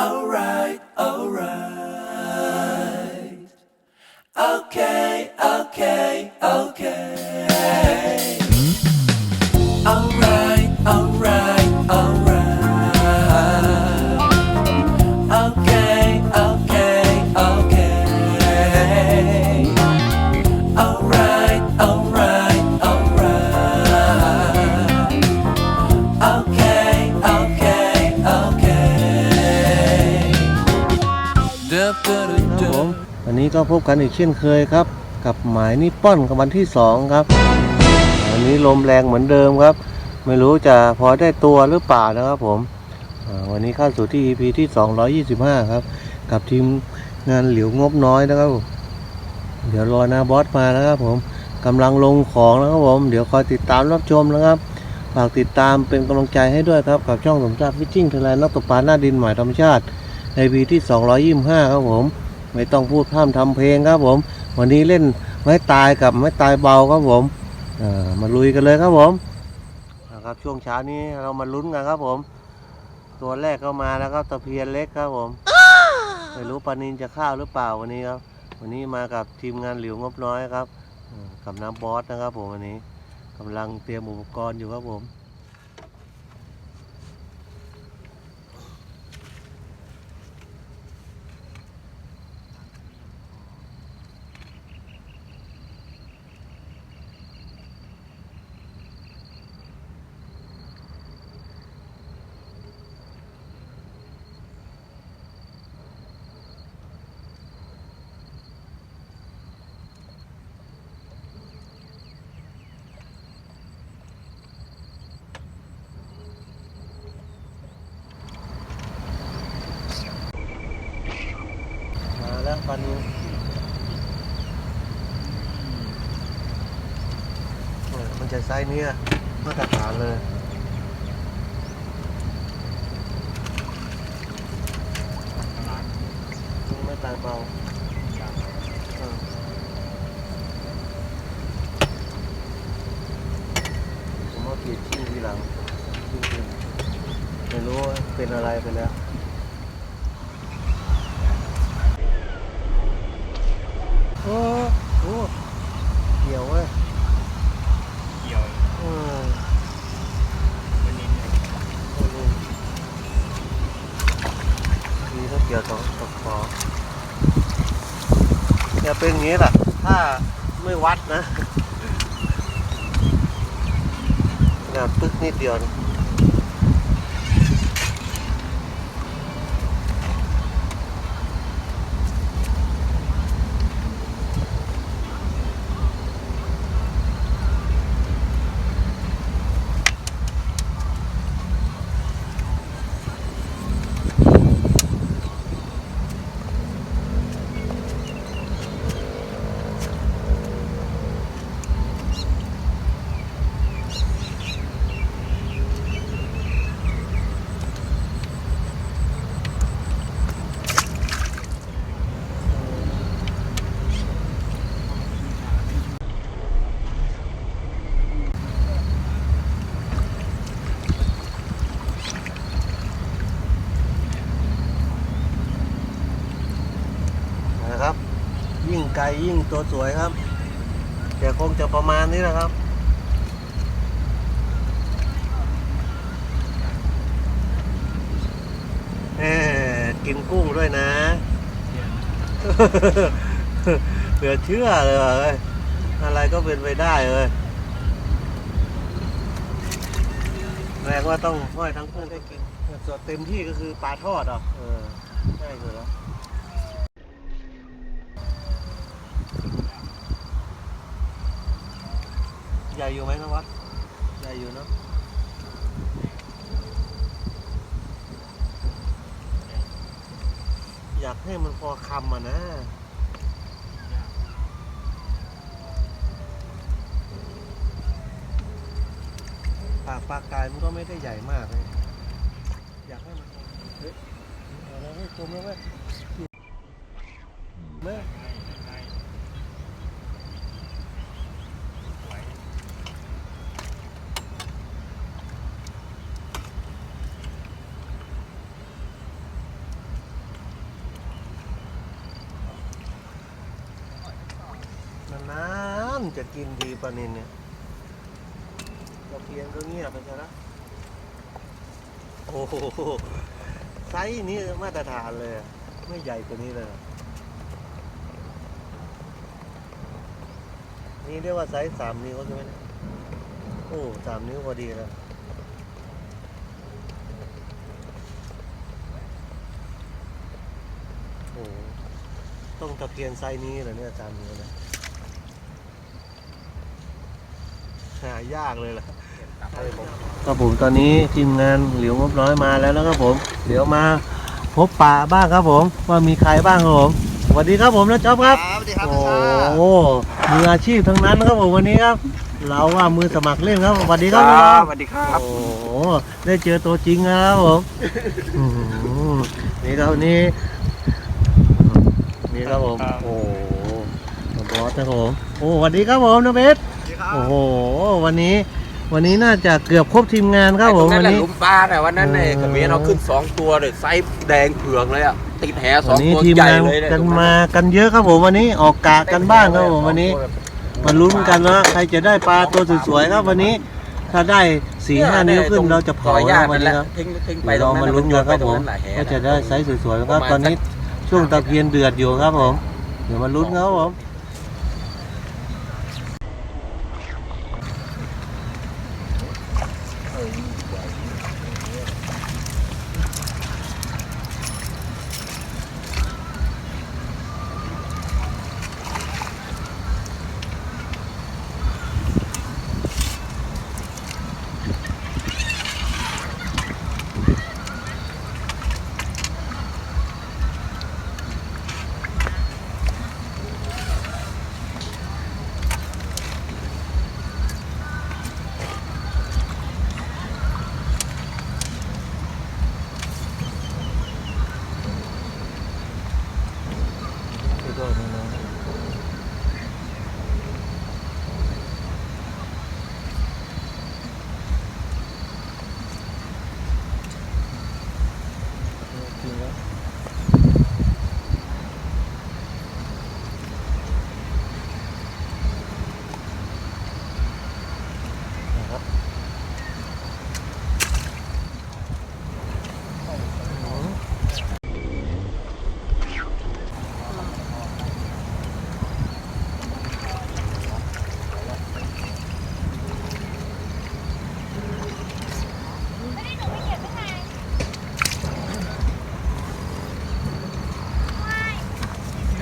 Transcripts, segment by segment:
Oh. นี้ก็พบกันอีกเช่นเคยครับ กับหมายนิปป้อนกับวันที่สองครับวันนี้ลมแรงเหมือนเดิมครับ ไม่รู้จะพอได้ตัวหรือเปล่านะครับผมวันนี้เข้าสู่ที่ EP ที่ 225 ครับ กับทีมงานเหลิวงบน้อยนะครับ เดี๋ยวรอหนาบอสมานะครับผมกำลังลงของนะครับผม เดี๋ยวคอยติดตามรับชมนะครับฝากติดตามเป็นกำลังใจให้ด้วยครับ กับช่องสมชาติฟิชชิ่งทะเลนักตกปลาหน้าดินหมายธรรมชาติใน EP ที่ 225 ครับผม ไม่ต้องพูดพร่ำทำเพลงครับผม วันนี้เล่นไม้ตายกับไม้ตายเบาครับผมมาลุยกันเลยครับผมนะครับช่วงเช้านี้เรามาลุ้นกันครับผม ตัวแรกก็มาแล้วครับตะเพียนเล็กครับผมไม่รู้ปานินจะข้าวหรือเปล่าวันนี้ครับ วันนี้มากับทีมงานหลิวงบน้อยครับกับน้ำบอสนะครับผมวันนี้กำลังเตรียมอุปกรณ์อยู่ครับผม มาแล้วปานินเออมัน จะไซส์เนี้ยมาตรฐานเลยไม่ตายเบาผมว่าเกียดชิ่งทีหลัง ไม่รู้เป็นอะไรไปแล้ว โอ้โหเกี่ยวเว้ย เกี่ยว เออ วันนี้ โอ้โหดีถ้า เกี่ยวสองตกคอจะเป็นอย่างนี้แหละถ้าไม่วัดนะเนี่ยปึ๊กนิดเดียวนะนะครับ ยิ่ง ไกลยิ่งตัวสวยครับเดี๋ยวคงจะประมาณนี้นะครับเออกินกุ้งด้วยนะ เหลือเชื่อเลย อะไรก็เป็นไปได้เลยแรงว่าต้องห้อยทั้งกุ้งได้กินส่วนเต็มที่ก็คือปลาทอดอะเออใช่เลยแล้ว ใหญ่อยู่ไหมนะวัดใหญ่อยู่เนอะอยากให้มันพอคำอะนะปากปลากายมันก็ไม่ได้ใหญ่มากเลย อยากให้มันเฮ้ยเอาแล้วเฮ้ยจมแล้วเว้ยเว้ย จะกินดีปลานินเนี่ยตะเพียนก็เงียบไปซะแล้วโอ้โหไซส์นี้มาตรฐานเลยอะไม่ใหญ่กว่านี้เลย นี่เรียกว่าไซส์สามนิ้วใช่ไหมเนี่ยโอ้สามนิ้วพอดีแล้วโอ้ต้องตะเพียนไซส์นี้เหรอเนี่ยสามนิ้วเนี่ย หายากเลยล่ะครับผมตอนนี้ทีมงานเหลียวงบน้อยมาแล้วนะครับผมเดี๋ยวมาพบป่าบ้างครับผม ว่ามีใครบ้างครับผมสวัสดีครับผมนะจ๊อบครับ สวัสดีครับโอ้โหมืออาชีพทั้งนั้นครับผมวันนี้ครับ เราว่ามือสมัครเล่นครับสวัสดีครับน้องสวัสดีครับโอ้โหได้เจอตัวจริงแล้วครับผมอื้อหือนี่ครับนี่นี่ครับผมโอ้โหบอสนะครับผมโอ้สวัสดีครับผมน้องเบส โอ้โห วันนี้ วันนี้น่าจะเกือบครบทีมงานครับผมไอ้ตรงวันนั้นแหละนี้หลุมปลาน่ะวันนั้นเนี่ยเออ เขมิ้นเอาขึ้นสองตัวเลยไซส์แดงเผือกเลยอะติดแหสวัอนงนี้ตัวทีมใหญ่งานเลยเนี่ยกันมากันเยอะครับผมวันนี้ออกกะกันบ้างครับผมวันนี้มาลุ้นกันว่าใครจะได้ปลาตัวสวยๆครับวันนี้ ถ้าได้สี่ห้านิ้วขึ้นเราจะเผาต่อยานะกวันนั่นแหนี้ละครับทิ้งทิ้งไปเดี๋ยวตรงเรานั้นมาลุ้นกันครับผมตงแหละก็จะได้ไซส์สวยๆครับตอนนี้ช่วงตะเพียนเดือดอยู่ครับผมเดี๋ยวมาลุ้นครับผม ดิ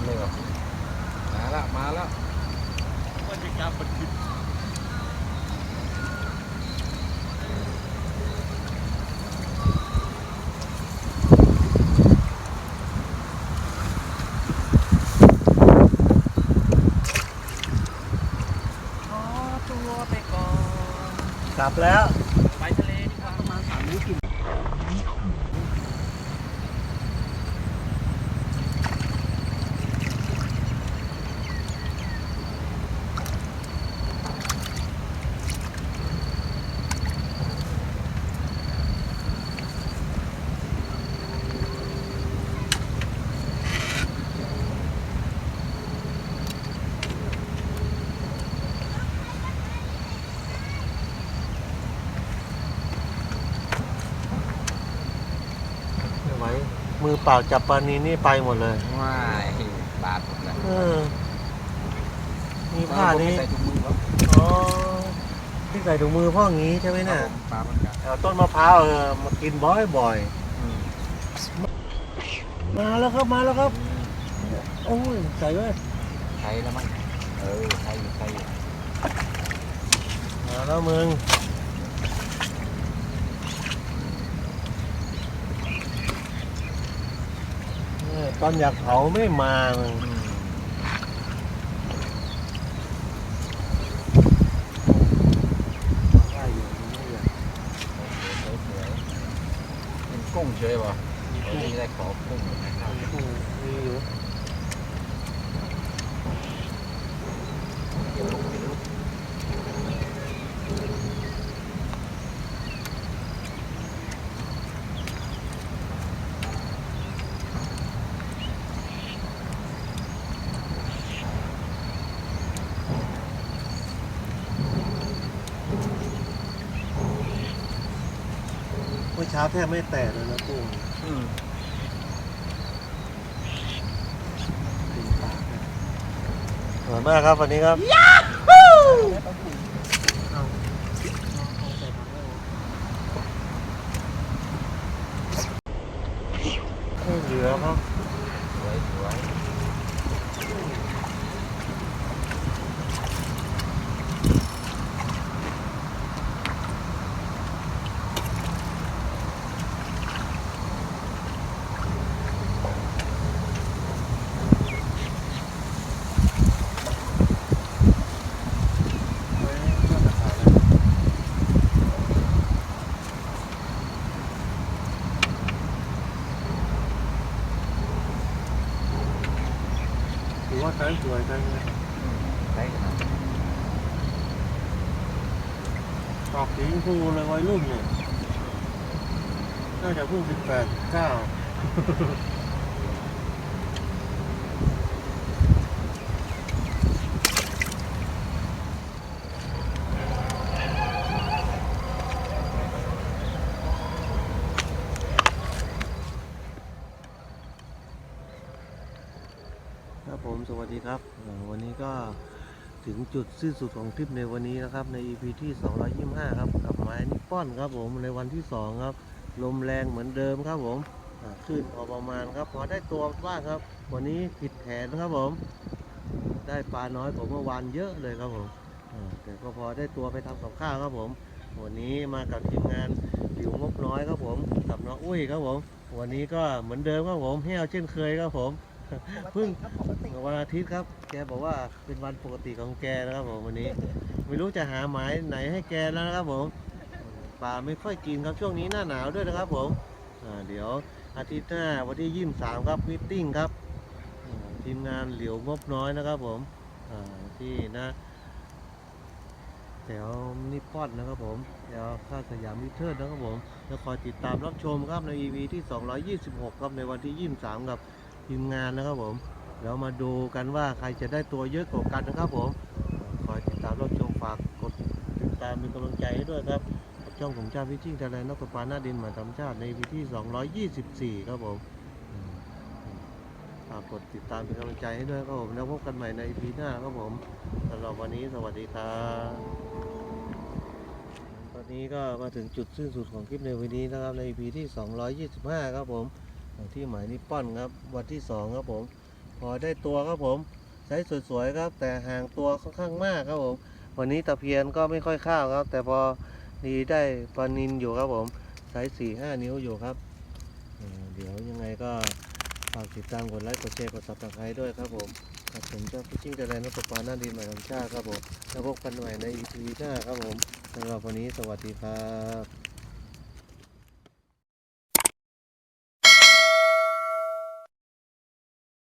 นเลยเหรอมาแล้วมาแล้ว บรรยากาศมันคือ กลั บแล้ว ไปทะเลดีกว่าประมาณสามนิ้วกิน ไม่ไหว มือเปล่าจับปลานีนี่ไปหมดเลยว้ายบาดหมดเลยเออมีผ้านี้ใส่ถุงมือครับอ๋อที่ใส่ถุงมือพ่องี้ใช่ไหมเนี่ยปลาเหมือนกันเอาต้นมะพร้าวเออมากินบ่อยๆมาแล้วครับมาแล้วครับ โอ้ยใส่ไว้ใช้แล้วมั้งเออใช้อยู่ใช้อยู่มาแล้วมึงเนี่ย ตอนอยากเผาไม่มามึงได้อยู่ไม่อยากเป็นกุ้งเฉยป่ะวันนี้ได้ขอกุ้งนะครับอืมมีอยู่ เมื่อเช้าแทบไม่แตะเลยนะกุ้งอืมถึงปากเลยสวยมากครับวันนี้ครับไม่เหลือครับ สวยสวย ถือว่าไซส์สวยไซส์นี้ใช่ครับออกสีชมพูเลยวัยรุ่นเนี่ย น่าจะเพิ่งสิบแปดเก้า สวัสดีครับวันนี้ก็ถึงจุดสิ้นสุดของทริปในวันนี้นะครับ ใน EP ที่ 225 ครับ กับไม้นิปปอนครับผมในวันที่ 2 ครับ ลมแรงเหมือนเดิมครับผมขึ้นพอประมาณครับ พอได้ตัวบ้างครับ วันนี้ผิดแผนครับผม ได้ปลาน้อยกว่าเมื่อวานเยอะเลยครับผมแต่ก็พอได้ตัวไปทำกับข้าวครับผม วันนี้มากับทีมงานหลิวงบน้อยครับผม กับน้องอุ้ยครับผม วันนี้ก็เหมือนเดิมครับผมแห้วเช่นเคยครับผม เพิ่งวันอาทิตย์ครับ แกบอกว่าเป็นวันปกติของแกนะครับผมวันนี้ ไม่รู้จะหาหมายไหนให้แกแล้วนะครับผมปลาไม่ค่อยกินครับช่วงนี้หน้าหนาวด้วยนะครับผมอ่าเดี๋ยวอาทิตย์หน้าวันที่ยี่สามครับมิทติ้งครับอ่าทีมงานเหลียวงบน้อยนะครับผมอ่าที่นะแถวนิปปอนนะครับผมแถวข้างสยามมิเทิร์นนะครับผมแล้วคอยติดตามรับชมครับใน EP ที่ 226 ครับในวันที่ 23กับ ทีมงานนะครับผมแล้วมาดูกันว่าใครจะได้ตัวเยอะกว่ากันนะครับผมคอยติดตามรับชมฝากกดติดตามเป็นกำลังใจให้ด้วยครับช่องผมชาติพิชิ่งไทยแลนด์นกตกปลาหน้าดินหมายธรรมชาติใน EP ที่ 224 ครับผมฝากกดติดตามเป็นกำลังใจให้ด้วยครับผมแล้วพบกันใหม่ใน EP หน้าครับผมสำหรับวันนี้สวัสดีครับตอนนี้ก็มาถึงจุดสิ้นสุดของคลิปในวันนี้นะครับใน EP ที่ 225 ครับผม ที่หมายนิปปอนครับวันที่สองครับผม พอได้ตัวครับผมไซส์สวยๆครับ แต่ห่างตัวค่อนข้างมากครับผม วันนี้ตะเพียนก็ไม่ค่อยเข้าวครับ แต่พอดีได้ปลานินอยู่ครับผมไซส์สี่ห้านิ้วอยู่ครับเเดี๋ยวยังไงก็ฝากติดตามกดไลค์กดแชร์กดซับสไครต์ด้วยครับผมครับผมเจ้าพิชิ่งแต่แลนด์นกปลาหน้าดินหมายคำชาติครับผมแล้วพบกันใหม่ใน EP หน้าครับผมสำหรับวันนี้สวัสดีครับ